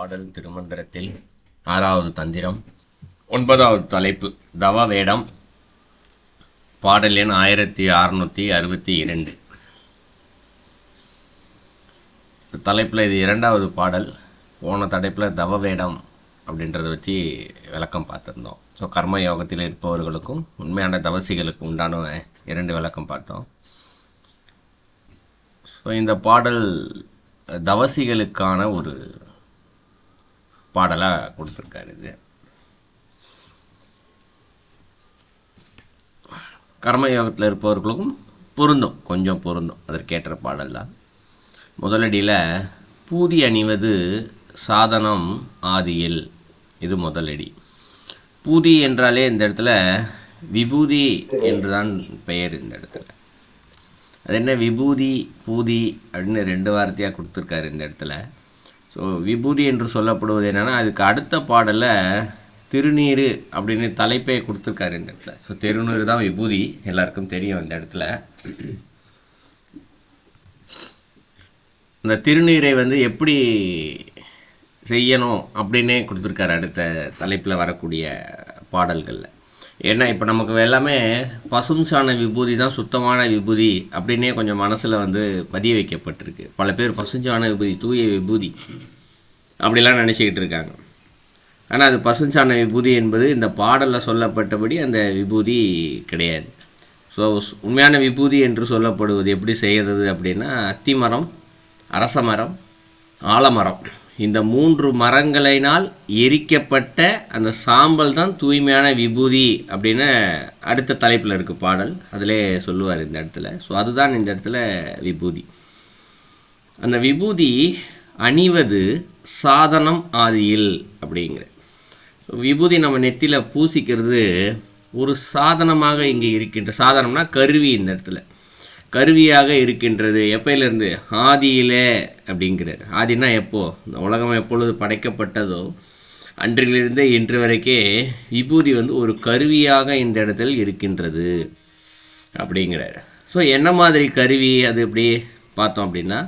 பாடல் திருமந்திரத்தில் ஆறாவது தந்திரம். ஒன்பதாவது தலைப்பு தவ வேடம் பாடல் எண் ஆயிரத்தி அறுநூற்றி அறுபத்தி இரண்டு. தலைப்பில் இது இரண்டாவது பாடல். போன தலைப்பில் தவ வேடம் அப்படின்றத வச்சு விளக்கம் பார்த்துருந்தோம். ஸோ கர்ம யோகத்தில் இருப்பவர்களுக்கும் உண்மையான தவசிகளுக்கும் உண்டான இரண்டு விளக்கம் பார்த்தோம். ஸோ இந்த பாடல் தவசிகளுக்கான ஒரு பாடலாக கொடுத்துருக்காரு இது. கர்மயோகத்தில் இருப்பவர்களுக்கும் பொருந்தும் கொஞ்சம் பொருந்தும். அதற்கேற்ற பாடல் தான். முதலடியில் பூதி அணிவது சாதனம் ஆதியில். இது முதலடி. பூதி என்றாலே இந்த இடத்துல விபூதி என்றுதான் பெயர் இந்த இடத்துல. அது என்ன? விபூதி பூதி அப்படின்னு ரெண்டு வார்த்தையாக கொடுத்துருக்காரு இந்த இடத்துல. ஸோ விபூதி என்று சொல்லப்படுவது என்னென்னா அதுக்கு அடுத்த பாடலில் திருநீர் அப்படின்னு தலைப்பே கொடுத்துருக்காரு இந்த இடத்துல. ஸோ திருநீர் தான் விபூதி. எல்லாருக்கும் தெரியும் இந்த இடத்துல. இந்த திருநீரை வந்து எப்படி செய்யணும் அப்படின்னே கொடுத்துருக்காரு அடுத்த தலைப்பில் வரக்கூடிய பாடல்களில். ஏன்னா இப்போ நமக்கு எல்லாமே பசும் சாண விபூதி தான் சுத்தமான விபூதி அப்படின்னே கொஞ்சம் மனசில் வந்து பதிய வைக்கப்பட்டிருக்கு. பல பேர் பசுஞ்சாண விபூதி தூய விபூதி அப்படிலாம் நினச்சிக்கிட்டு இருக்காங்க. ஆனால் அது பசுஞ்சாண விபூதி என்பது இந்த பாடலில் சொல்லப்பட்டபடி அந்த விபூதி கிடையாது. ஸோ உண்மையான விபூதி என்று சொல்லப்படுவது எப்படி செய்கிறது அப்படின்னா அத்தி மரம் அரச மரம் ஆலமரம். இந்த மூன்று மரங்களினால் எரிக்கப்பட்ட அந்த சாம்பல் தான் தூய்மையான விபூதி அப்படின்னு அடுத்த தலைப்பில் இருக்கு பாடல். அதிலே சொல்லுவார் இந்த இடத்துல. ஸோ அதுதான் இந்த இடத்துல விபூதி. அந்த விபூதி அணிவது சாதனம் ஆதியில் அப்படிங்கிற. விபூதி நம்ம நெத்தியில் பூசிக்கிறது ஒரு சாதனமாக இங்கே இருக்கின்ற சாதனம்னா கருவி இந்த இடத்துல. கருவியாக இருக்கின்றது. எப்பையிலேருந்து? ஆதியிலே அப்படிங்கிறார். ஆதினா எப்போ? இந்த உலகம் எப்பொழுது படைக்கப்பட்டதோ அன்றிலிருந்தே இன்று வரைக்கே விபூதி வந்து ஒரு கருவியாக இந்த இடத்தில் இருக்கின்றது அப்படிங்கிறார். ஸோ என்ன மாதிரி கருவி? அது எப்படி பார்த்தோம் அப்படின்னா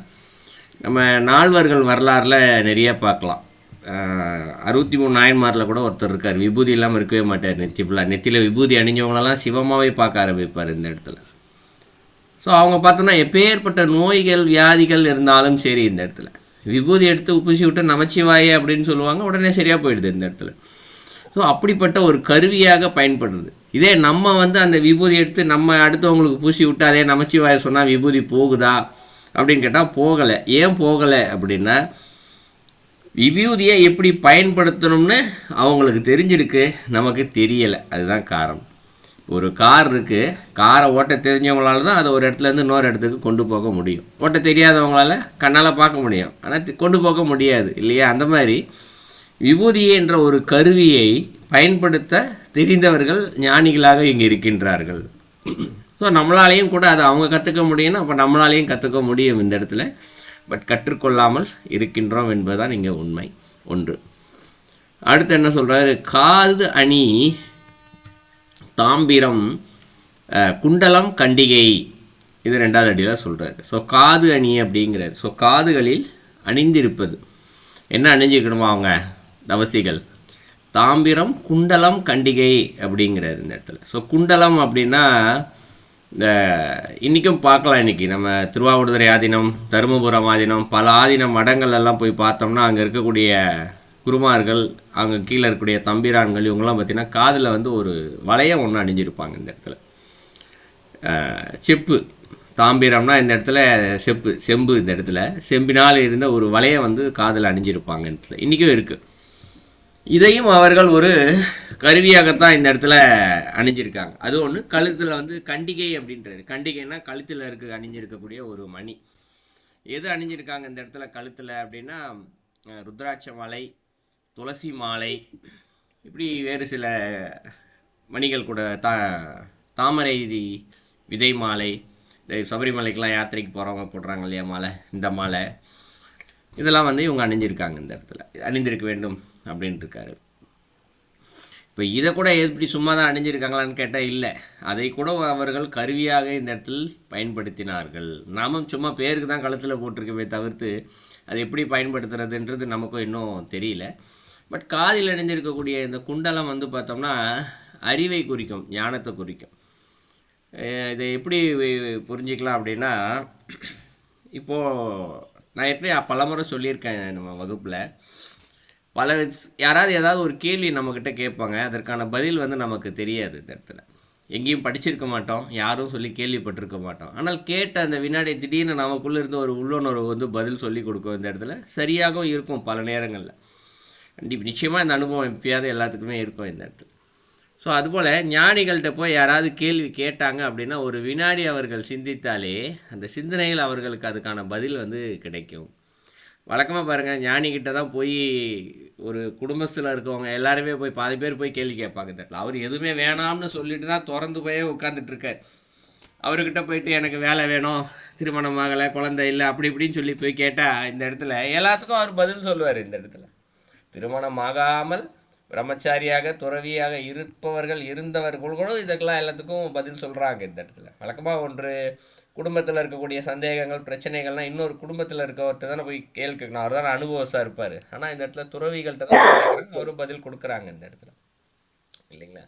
நம்ம நால்வர்கள் வரலாறில் நிறைய பார்க்கலாம். அறுபத்தி மூணு நாயன்மாரில் கூட ஒருத்தர் இருக்கார். விபூதி இல்லாமல் இருக்கவே மாட்டார். நெத்தி ஃபுல்லாக நெத்தியில் விபூதி அணிஞ்சவங்களெல்லாம் சிவமாகவே பார்க்க ஆரம்பிப்பார் இந்த இடத்துல. ஸோ அவங்க பார்த்தோன்னா எப்பேற்பட்ட நோய்கள் வியாதிகள் இருந்தாலும் சரி இந்த இடத்துல. விபூதி எடுத்து பூசி விட்டு நமச்சிவாயே அப்படின்னு சொல்லுவாங்க உடனே சரியாக போயிடுது இந்த இடத்துல. ஸோ அப்படிப்பட்ட ஒரு கருவியாக பயன்படுறது இதே நம்ம வந்து அந்த விபூதி எடுத்து நம்ம அடுத்தவங்களுக்கு பூசி விட்டு அதே நமச்சிவாய சொன்னால் விபூதி போகுதா அப்படின்னு கேட்டால் போகலை. ஏன் போகலை அப்படின்னா விபூதியை எப்படி பயன்படுத்தணும்னு அவங்களுக்கு தெரிஞ்சிருக்கு நமக்கு தெரியலை. அதுதான் காரணம். ஒரு கார் இருக்குது காரை ஓட்ட தெரிஞ்சவங்களால தான் அதை ஒரு இடத்துலேருந்து இன்னொரு இடத்துக்கு கொண்டு போக முடியும். ஓட்ட தெரியாதவங்களால கண்ணால் பார்க்க முடியும். ஆனால் கொண்டு போக முடியாது இல்லையா? அந்த மாதிரி விபூதி என்ற ஒரு கருவியை பயன்படுத்த தெரிந்தவர்கள் ஞானிகளாக இங்கே இருக்கின்றார்கள். ஸோ நம்மளாலேயும் கூட அதை அவங்க கற்றுக்க முடியும்னா அப்போ நம்மளாலேயும் கற்றுக்க முடியும் இந்த இடத்துல. பட் கற்றுக்கொள்ளாமல் இருக்கின்றோம் என்பதுதான் இங்கே உண்மை. ஒன்று. அடுத்து என்ன சொல்கிறாரு காது அணி தாம்பிரம் குண்டலம் கண்டிகை இது ரெண்டாவது அடியில் சொல்கிறாரு ஸோ காது அணி அப்படிங்கிறார். ஸோ காதுகளில் அணிந்திருப்பது. என்ன அணிஞ்சிக்கணுமா அவங்க? தவசிகள். தாம்பிரம் குண்டலம் கண்டிகை அப்படிங்கிறார் இந்த இடத்துல. ஸோ குண்டலம் அப்படின்னா இந்த இன்றைக்கும் பார்க்கலாம் இன்றைக்கி நம்ம திருவாவூடுதுறை ஆதீனம் தருமபுரம் ஆதீனம் பல ஆதீன மடங்கள் எல்லாம் போய் பார்த்தோம்னா அங்கே இருக்கக்கூடிய குருமார்கள் அங்கே கீழே இருக்கக்கூடிய தம்பிரான்கள் இவங்கெல்லாம் பார்த்திங்கன்னா காதில் வந்து ஒரு வளையம் ஒன்று அணிஞ்சிருப்பாங்க இந்த இடத்துல. செப்பு. தாம்பிரம்னா இந்த இடத்துல செப்பு செம்பு இந்த இடத்துல. செம்பினால் இருந்த ஒரு வளையம் வந்து காதில் அணிஞ்சிருப்பாங்க இந்த இடத்துல. இன்றைக்கும் இருக்குது இதையும் அவர்கள் ஒரு கருவியாகத்தான் இந்த இடத்துல அணிஞ்சிருக்காங்க. அது ஒன்று கழுத்தில் வந்து கண்டிகை அப்படின்றது. கண்டிகைன்னா கழுத்தில் இருக்க அணிஞ்சிருக்கக்கூடிய ஒரு மணி. எது அணிஞ்சிருக்காங்க இந்த இடத்துல கழுத்தில் அப்படின்னா ருத்ராட்ச மலை துளசி மாலை. இப்படி வேறு சில மணிகள் கூட தா தாமரை விதை மாலை சபரிமலைக்கெலாம் யாத்திரைக்கு போகிறவங்க போடுறாங்க இல்லையா மாலை இந்த மாலை. இதெல்லாம் வந்து இவங்க அணிஞ்சிருக்காங்க இந்த இடத்துல. அணிந்திருக்க வேண்டும் அப்படின்ட்டு இருக்காரு. இப்போ இதை கூட எப்படி சும்மா தான் அணிஞ்சிருக்காங்களான்னு கேட்டால் இல்லை. அதை கூட அவர்கள் கருவியாக இந்த இடத்தில் பயன்படுத்தினார்கள். நாமும் சும்மா பேருக்கு தான் கழுத்தில் போட்டிருக்கவே தவிர்த்து அது எப்படி பயன்படுத்துறதுன்றது நமக்கும் இன்னும் தெரியல. பட் காதில் அணிந்திருக்கக்கூடிய இந்த குண்டலம் வந்து பார்த்தோம்னா அறிவை குறிக்கும் ஞானத்தை குறிக்கும். இதை எப்படி புரிஞ்சிக்கலாம் அப்படின்னா இப்போது நான் ஏற்கனவே பலமுறை சொல்லியிருக்கேன் நம்ம வகுப்பில். பல யாராவது ஏதாவது ஒரு கேள்வி நம்மக்கிட்ட கேட்பாங்க அதற்கான பதில் வந்து நமக்கு தெரியாது இந்த இடத்துல. எங்கேயும் படிச்சிருக்க மாட்டோம் யாரும் சொல்லி கேள்விப்பட்டிருக்க மாட்டோம். ஆனால் கேட்ட அந்த வினாடி திடீர்னு நமக்குள்ளே இருந்து ஒரு உள்ளுணர்வு வந்து பதில் சொல்லி கொடுக்கும் இந்த இடத்துல. சரியாகவும் இருக்கும் பல நேரங்களில். கண்டிப்பாக நிச்சயமாக இந்த அனுபவம் எப்பயாவது எல்லாத்துக்குமே இருக்கும் இந்த இடத்துல. ஸோ அதுபோல் ஞானிகள்கிட்ட போய் யாராவது கேள்வி கேட்டாங்க அப்படின்னா ஒரு வினாடி அவர்கள் சிந்தித்தாலே அந்த சிந்தனையில் அவர்களுக்கு அதுக்கான பதில் வந்து கிடைக்கும். வழக்கமாக பாருங்கள் ஞானிகிட்ட தான் போய் ஒரு குடும்பத்தில் இருக்கவங்க எல்லாருமே போய் பாதி பேர் போய் கேள்வி கேட்பாங்க இந்த இடத்துல. அவர் எதுவுமே வேணாம்னு சொல்லிட்டு தான் திறந்து போய் உட்காந்துட்ருக்கார் அவர்கிட்ட போயிட்டு எனக்கு வேலை வேணும் திருமணம் ஆகலை குழந்தை இல்லை அப்படி இப்படின்னு சொல்லி போய் கேட்டால் இந்த இடத்துல எல்லாத்துக்கும் அவர் பதில் சொல்லுவார் இந்த இடத்துல. திருமணம் ஆகாமல் பிரம்மச்சாரியாக துறவியாக இருப்பவர்கள் இருந்தவர்கள் கூட இதற்கெல்லாம் எல்லாத்துக்கும் பதில் சொல்கிறாங்க இந்த இடத்துல. வழக்கமாக ஒன்று குடும்பத்தில் இருக்கக்கூடிய சந்தேகங்கள் பிரச்சனைகள்லாம் இன்னொரு குடும்பத்தில் இருக்கவர்கிட்ட தானே போய் கேள்வி கேட்கணும். அவர் தான் அனுபவசாக இருப்பார். ஆனால் இந்த இடத்துல துறவிகள்கிட்ட தான் அவரும் பதில் கொடுக்குறாங்க இந்த இடத்துல. இல்லைங்களா?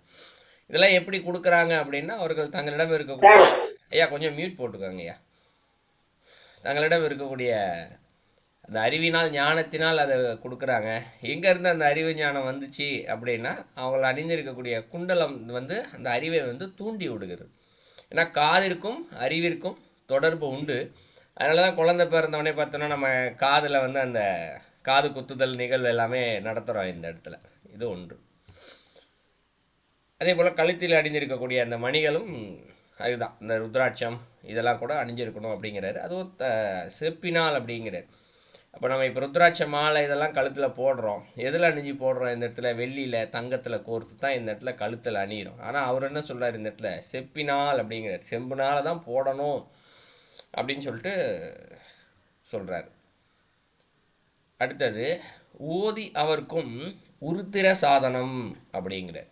இதெல்லாம் எப்படி கொடுக்குறாங்க அப்படின்னா அவர்கள் தங்களிடம் இருக்கக்கூடிய ஐயா கொஞ்சம் மியூட் போட்டுக்கோங்க ஐயா. தங்களிடம் இருக்கக்கூடிய அந்த அறிவினால் ஞானத்தினால் அதை கொடுக்குறாங்க. எங்கேருந்து அந்த அறிவு ஞானம் வந்துச்சு அப்படின்னா அவங்கள அணிந்திருக்கக்கூடிய குண்டலம் வந்து அந்த அறிவை வந்து தூண்டி விடுகிறது. ஏன்னா காதிற்கும் அறிவிற்கும் தொடர்பு உண்டு. அதனால தான் குழந்தை பிறந்தவொடனே பார்த்தோன்னா நம்ம காதில் வந்து அந்த காது குத்துதல் நிகழ்வு எல்லாமே நடத்துகிறோம் இந்த இடத்துல. இது ஒன்று. அதே போல் கழுத்தில் அணிஞ்சிருக்கக்கூடிய அந்த மணிகளும் அதுதான். இந்த ருத்ராட்சம் இதெல்லாம் கூட அணிஞ்சிருக்கணும் அப்படிங்கிறாரு. அதுவும் த செப்பினால் அப்படிங்கிறார். அப்போ நம்ம இப்போ ருத்ராட்ச மாலை இதெல்லாம் கழுத்தில் போடுறோம். எதில் அணிஞ்சு போடுறோம்? இந்த இடத்துல வெள்ளியில் தங்கத்தில் கோர்த்து தான் இந்த இடத்துல கழுத்தில் அணியிறோம் ஆனால் அவர் என்ன சொல்கிறார் இந்த இடத்துல செப்பினால் அப்படிங்கிறார். செம்புனால் தான் போடணும் அப்படின்னு சொல்லிட்டு சொல்கிறார் அடுத்தது ஓதி அவர்க்கும் உருத்திர சாதனம் அப்படிங்கிறார்.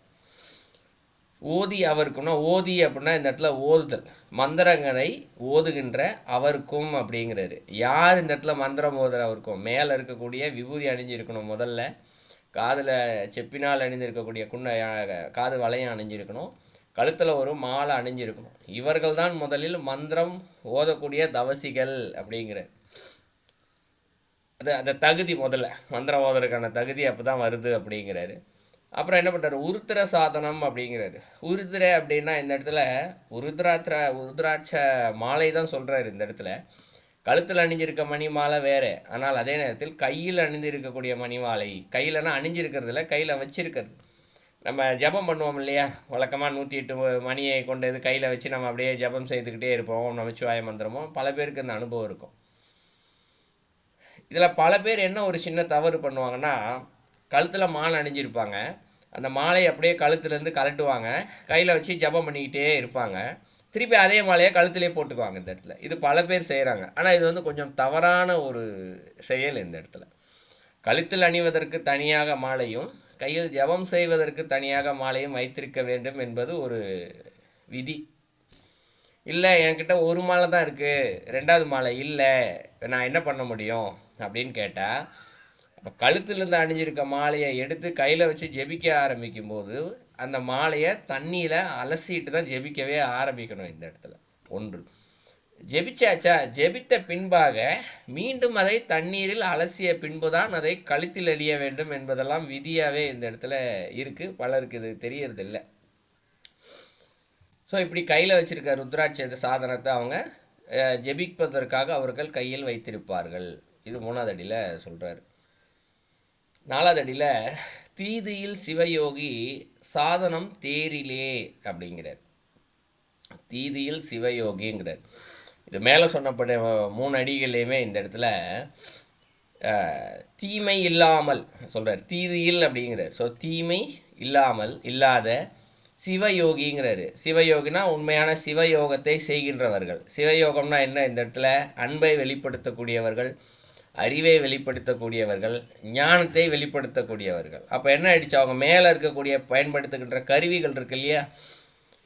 ஓதி அவருக்கும்னா ஓதி அப்படின்னா இந்த இடத்துல ஓதுதல். மந்திரங்களை ஓதுகின்ற அவருக்கும் அப்படிங்கிறாரு. யார் இந்த இடத்துல மந்திரம் ஓதுற அவருக்கும்? மேலே இருக்கக்கூடிய விபூதி அணிஞ்சிருக்கணும் முதல்ல. காதில் செப்பினால் அணிந்திருக்கக்கூடிய குன்ன காது வளையம் அணிஞ்சிருக்கணும். கழுத்தில் ஒரு மாலை அணிஞ்சிருக்கணும். இவர்கள் தான் முதலில் மந்திரம் ஓதக்கூடிய தவசிகள் அப்படிங்கிறார். அது அந்த தகுதி முதல்ல. மந்திரம் ஓதுறதுக்கான தகுதி அப்போ தான் வருது அப்படிங்கிறாரு. அப்புறம் என்ன பண்ணுறாரு உருத்திர சாதனம் அப்படிங்கிறது உருத்திர அப்படின்னா இந்த இடத்துல உருத்ராட்ச உருத்ராட்ச மாலை தான் சொல்கிறாரு இந்த இடத்துல. கழுத்தில் அணிஞ்சிருக்க மணி மாலை வேறு. ஆனால் அதே நேரத்தில் கையில் அணிந்திருக்கக்கூடிய மணி மாலை கையிலனா அணிஞ்சிருக்கிறதுல கையில் வச்சிருக்கிறது. நம்ம ஜெபம் பண்ணுவோம் இல்லையா? வழக்கமாக நூற்றி எட்டு மணியை கொண்டு இது கையில் வச்சு நம்ம அப்படியே ஜெபம் செய்துக்கிட்டே இருப்போம். நமச்சிவாய மந்திரமும் பல பேருக்கு இந்த அனுபவம் இருக்கும். இதில் பல பேர் என்ன ஒரு சின்ன தவறு பண்ணுவாங்கன்னா கழுத்தில் மாலை அணிஞ்சிருப்பாங்க. அந்த மாலையை அப்படியே கழுத்துலேருந்து கழட்டுவாங்க கையில் வச்சு ஜெபம் பண்ணிக்கிட்டே இருப்பாங்க. திருப்பி அதே மாலையை கழுத்திலே போட்டுக்குவாங்க இந்த இடத்துல. இது பல பேர் செய்கிறாங்க ஆனால் இது வந்து கொஞ்சம் தவறான ஒரு செயல் இந்த இடத்துல. கழுத்தில் அணிவதற்கு தனியாக மாலையும் கையில் ஜெபம் செய்வதற்கு தனியாக மாலையும் வைத்திருக்க வேண்டும் என்பது ஒரு விதி. இல்லை என்கிட்ட ஒரு மாலை தான் இருக்குது ரெண்டாவது மாலை இல்லை. நான் என்ன பண்ண முடியும்? அப்படின்னு கேட்டால் இப்போ கழுத்துலேருந்து அணிஞ்சிருக்க மாலையை எடுத்து கையில் வச்சு ஜெபிக்க ஆரம்பிக்கும் போது அந்த மாலையை தண்ணியில் அலசிட்டு தான் ஜெபிக்கவே ஆரம்பிக்கணும் இந்த இடத்துல. ஒன்று. ஜெபிச்சாச்சா? ஜெபித்த பின்பாக மீண்டும் அதை தண்ணீரில் அலசிய பின்பு தான் அதை கழுத்தில் எழிய வேண்டும் என்பதெல்லாம் விதியாகவே இந்த இடத்துல இருக்குது பலருக்கு இது தெரியறதில்ல. ஸோ இப்படி கையில் வச்சிருக்க ருத்ராட்ச சாதனத்தை அவங்க ஜெபிப்பதற்காக அவர்கள் கையில் வைத்திருப்பார்கள். இது மூணாவது அடியில் சொல்கிறாரு நாலாவது அடியில் தீதியில் சிவயோகி சாதனம் தேரிலே அப்படிங்கிறார். தீதியில் சிவயோகிங்கிறார். இது மேலே சொன்னப்பட்ட மூணு அடிகள்லையுமே இந்த இடத்துல தீமை இல்லாமல் சொல்கிறார் தீதியில் அப்படிங்கிறார். ஸோ தீமை இல்லாமல் இல்லாத சிவயோகிங்கிறாரு. சிவயோகினா உண்மையான சிவயோகத்தை செய்கின்றவர்கள். சிவயோகம்னா என்ன? இந்த இடத்துல அன்பை வெளிப்படுத்தக்கூடியவர்கள் அறிவை வெளிப்படுத்தக்கூடியவர்கள் ஞானத்தை வெளிப்படுத்தக்கூடியவர்கள். அப்போ என்ன ஆயிடுச்சு? அவங்க மேலே இருக்கக்கூடிய பயன்படுத்துகின்ற கருவிகள் இருக்கு இல்லையா?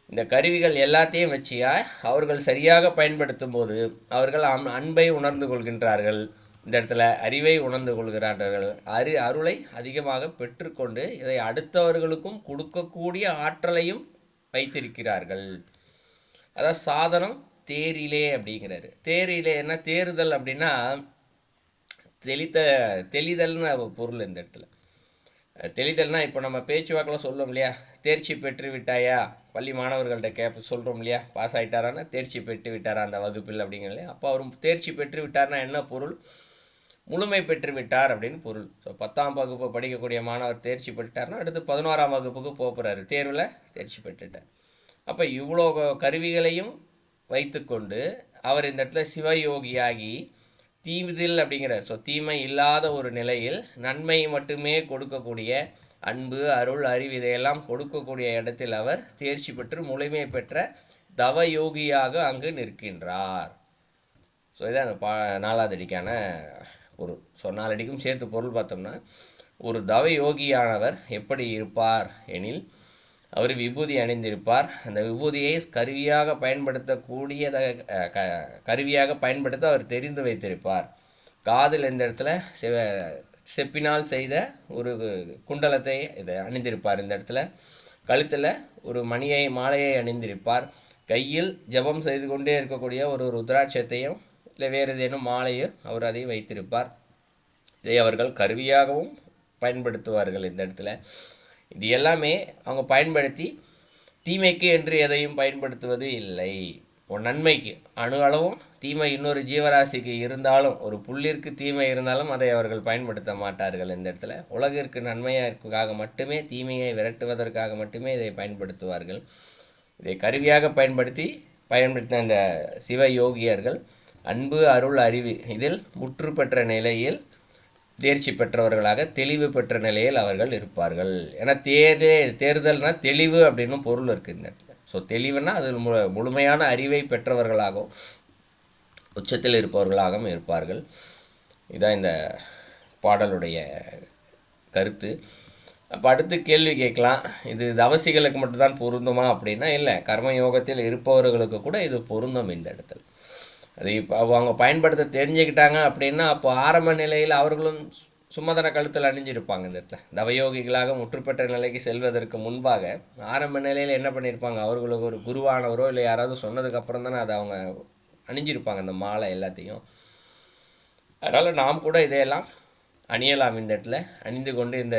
இந்த கருவிகள் எல்லாத்தையும் வச்சியா அவர்கள் சரியாக பயன்படுத்தும் போது அவர்கள் அன்பை உணர்ந்து கொள்கின்றார்கள். இந்த இடத்துல அறிவை உணர்ந்து கொள்கிறார்கள். அரு அருளை அதிகமாக பெற்றுக்கொண்டு இதை அடுத்தவர்களுக்கும் கொடுக்கக்கூடிய ஆற்றலையும் வைத்திருக்கிறார்கள். அதாவது சாதனம் தேரிலே அப்படிங்கிறாரு. தேரிலே என்ன? தேறுதல் அப்படின்னா தெளித்த தெளிதல்னு பொருள் இந்த இடத்துல. தெளிதல்னா இப்போ நம்ம பேச்சுவாக்கில் சொல்லுவோம் இல்லையா? தேர்ச்சி பெற்று விட்டாயா? பள்ளி மாணவர்கள்ட்ட கேப் சொல்கிறோம் இல்லையா? பாஸ் ஆகிட்டாரான்னா தேர்ச்சி பெற்று விட்டாரா அந்த வகுப்பில் அப்படிங்கிற இல்லையா? அப்போ அவர் தேர்ச்சி பெற்று விட்டார்னா என்ன பொருள்? முழுமை பெற்று விட்டார் அப்படின்னு பொருள். ஸோ பத்தாம் வகுப்பு படிக்கக்கூடிய மாணவர் தேர்ச்சி பெற்றுட்டார்னா அடுத்து பதினோராம் வகுப்புக்கு போக போகிறாரு தேர்வில் தேர்ச்சி பெற்றுட்டார். அப்போ இவ்வளோ கருவிகளையும் வைத்துக்கொண்டு அவர் இந்த இடத்துல சிவயோகியாகி தீவிதில் அப்படிங்கிற ஸோ தீமை இல்லாத ஒரு நிலையில் நன்மை மட்டுமே கொடுக்கக்கூடிய அன்பு அருள் அறிவு இதையெல்லாம் கொடுக்கக்கூடிய இடத்தில் அவர் தேர்ச்சி பெற்று முழுமை பெற்ற தவ யோகியாக அங்கு நிற்கின்றார். ஸோ இதான் அந்த பா நாலாவது அடிக்கான பொருள். ஸோ நாலடிக்கும் சேர்த்து பொருள் பார்த்தோம்னா ஒரு தவ யோகியானவர் எப்படி இருப்பார் எனில் அவர் விபூதி அணிந்திருப்பார். அந்த விபூதியை கருவியாக பயன்படுத்தக்கூடியத க கருவியாக பயன்படுத்த அவர் தெரிந்து வைத்திருப்பார். காதில் இந்த இடத்துல சிவ செப்பினால் செய்த ஒரு குண்டலத்தை இதை அணிந்திருப்பார். இந்த இடத்துல கழுத்தில் ஒரு மணியை மாலையை அணிந்திருப்பார். கையில் ஜெபம் செய்து கொண்டே இருக்கக்கூடிய ஒரு ருத்ராட்சத்தையும் இல்லை வேறு ஏதேனும் மாலையோ அவர் அதை வைத்திருப்பார். இதை அவர்கள் கருவியாகவும் பயன்படுத்துவார்கள் இந்த இடத்துல. இது எல்லாமே அவங்க பயன்படுத்தி தீமைக்கு என்று எதையும் பயன்படுத்துவது இல்லை. ஒரு நன்மைக்கு அணு அளவும் தீமை இன்னொரு ஜீவராசிக்கு இருந்தாலும் ஒரு புள்ளிற்கு தீமை இருந்தாலும் அதை அவர்கள் பயன்படுத்த மாட்டார்கள் இந்த இடத்துல. உலகிற்கு நன்மையாக மட்டுமே தீமையை விரட்டுவதற்காக மட்டுமே இதை பயன்படுத்துவார்கள். இதை கருவியாக பயன்படுத்தி பயன்படுத்தின இந்த சிவ யோகியர்கள் அன்பு அருள் அறிவு இதில் முற்று பெற்ற நிலையில் தேர்ச்சி பெற்றவர்களாக தெளிவு பெற்ற நிலையில் அவர்கள் இருப்பார்கள். ஏன்னா தேர்தே தேர்தல்னா தெளிவு அப்படின்னு பொருள் இருக்குது இந்த இடத்துல. ஸோ தெளிவுனா அது மு முழுமையான அறிவை பெற்றவர்களாகவும் உச்சத்தில் இருப்பவர்களாகவும் இருப்பார்கள். இதான் இந்த பாடலுடைய கருத்து. அப்போ அடுத்து கேள்வி கேட்கலாம். இது தவசிகளுக்கு மட்டும்தான் பொருந்துமா அப்படின்னா இல்லை. கர்மயோகத்தில் இருப்பவர்களுக்கு கூட இது பொருந்தும் இந்த இடத்துல. அது இப்போ அவங்க பயன்படுத்த தெரிஞ்சுக்கிட்டாங்க அப்படின்னா அப்போ ஆரம்ப நிலையில் அவர்களும் சுமதன கழுத்தில் அணிஞ்சிருப்பாங்க இந்த இடத்துல. தவயோகிகளாக முற்றுப்பெற்ற நிலைக்கு செல்வதற்கு முன்பாக ஆரம்ப நிலையில் என்ன பண்ணியிருப்பாங்க அவர்களுக்கு ஒரு குருவானவரோ இல்லை யாராவது சொன்னதுக்கப்புறம் தானே அதை அவங்க அணிஞ்சிருப்பாங்க அந்த மாலை எல்லாத்தையும். அதனால் நாம் கூட இதையெல்லாம் அணியலாம் இந்த இடத்துல. அணிந்து கொண்டு இந்த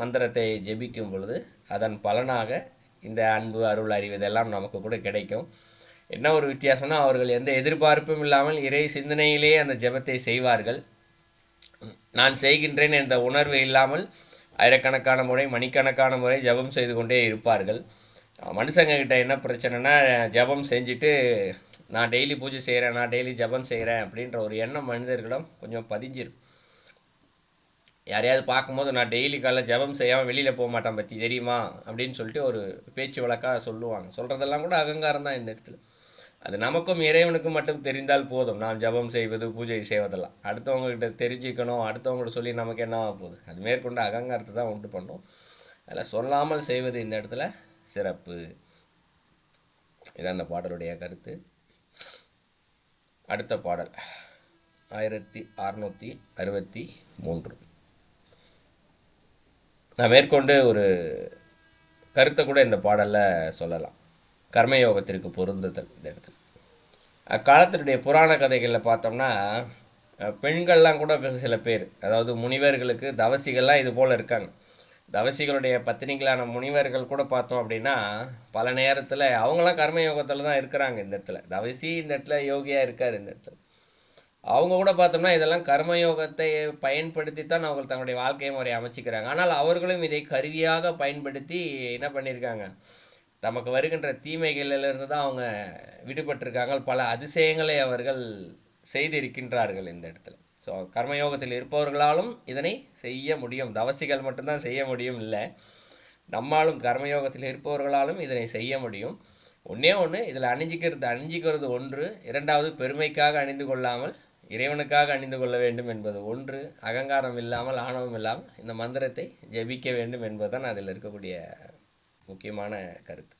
மந்திரத்தை ஜெபிக்கும் பொழுது அதன் பலனாக இந்த அன்பு அருள் அறிவு இதெல்லாம் நமக்கு கூட கிடைக்கும். என்ன ஒரு வித்தியாசம்னா அவர்கள் எந்த எதிர்பார்ப்பும் இல்லாமல் இறை சிந்தனையிலே அந்த ஜெபத்தை செய்வார்கள். நான் செய்கின்றேன் என்ற உணர்வு இல்லாமல் ஆயிரக்கணக்கான முறை மணிக்கணக்கான முறை ஜெபம் செய்து கொண்டே இருப்பார்கள். மனுஷங்க கிட்ட என்ன பிரச்சனைனா ஜெபம் செஞ்சுட்டு நான் டெய்லி பூஜை செய்கிறேன் நான் டெய்லி ஜெபம் செய்கிறேன் அப்படின்ற ஒரு எண்ணம் மனிதர்களிடம் கொஞ்சம் பதிஞ்சிரும். யாரையாவது பார்க்கும்போது நான் டெய்லி காலைல ஜெபம் செய்யாமல் வெளியில் போக மாட்டேன் பற்றி தெரியுமா? அப்படின்னு சொல்லிட்டு ஒரு பேச்சு வழக்காக சொல்லுவாங்க. சொல்கிறதெல்லாம் கூட அகங்காரம் தான் இந்த இடத்துல. அது நமக்கும் இறைவனுக்கும் மட்டும் தெரிந்தால் போதும். நாம் ஜெபம் செய்வது பூஜை செய்வதெல்லாம். அடுத்தவங்ககிட்ட தெரிஞ்சுக்கணும் அடுத்தவங்கள்ட்ட சொல்லி நமக்கு என்ன ஆக போகுது? அது மேற்கொண்டு அகங்காரத்தை தான் உண்டு பண்ணும். அதில் சொல்லாமல் செய்வது இந்த இடத்துல சிறப்பு. இதான் அந்த பாடலுடைய கருத்து. அடுத்த பாடல். ஆயிரத்தி அறுநூற்றி அறுபத்தி மூன்று. நான் மேற்கொண்டு ஒரு கருத்தை கூட இந்த பாடலில் சொல்லலாம். கர்மயோகத்திற்கு பொருந்துதல் இந்த இடத்துல. அக்காலத்தினுடைய புராண கதைகளில் பார்த்தோம்னா பெண்கள்லாம் கூட சில பேர் அதாவது முனிவர்களுக்கு தவசிகள்லாம் இது போல் இருக்காங்க. தவசிகளுடைய பத்தினிகளான முனிவர்கள் கூட பார்த்தோம் அப்படின்னா பல நேரத்தில் அவங்களாம் கர்மயோகத்தில் தான் இருக்கிறாங்க இந்த இடத்துல. தவசி இந்த இடத்துல யோகியாக இருக்கார் இந்த இடத்துல. அவங்க கூட பார்த்தோம்னா இதெல்லாம் கர்மயோகத்தை பயன்படுத்தி தான் அவங்க தங்களுடைய வாழ்க்கை முறையை அமைச்சிக்கிறாங்க. ஆனால் அவர்களும் இதை கருவியாக பயன்படுத்தி என்ன பண்ணியிருக்காங்க? நமக்கு வருகின்ற தீமைகளிலிருந்து தான் அவங்க விடுபட்டிருக்காங்க. பல அதிசயங்களை அவர்கள் செய்திருக்கின்றார்கள் இந்த இடத்துல. ஸோ கர்மயோகத்தில் இருப்பவர்களாலும் இதனை செய்ய முடியும். தவசிகள் மட்டும்தான் செய்ய முடியும் இல்லை. நம்மாலும் கர்மயோகத்தில் இருப்பவர்களாலும் இதனை செய்ய முடியும். ஒன்றே ஒன்று இதில் அணிஞ்சிக்கிறது அணிஞ்சிக்கிறது ஒன்று. இரண்டாவது பெருமைக்காக அணிந்து கொள்ளாமல் இறைவனுக்காக அணிந்து கொள்ள வேண்டும் என்பது ஒன்று. அகங்காரம் இல்லாமல் ஆணவம் இல்லாமல் இந்த மந்திரத்தை ஜெபிக்க வேண்டும் என்பதுதான் அதில் இருக்கக்கூடிய முக்கியமான கருத்து.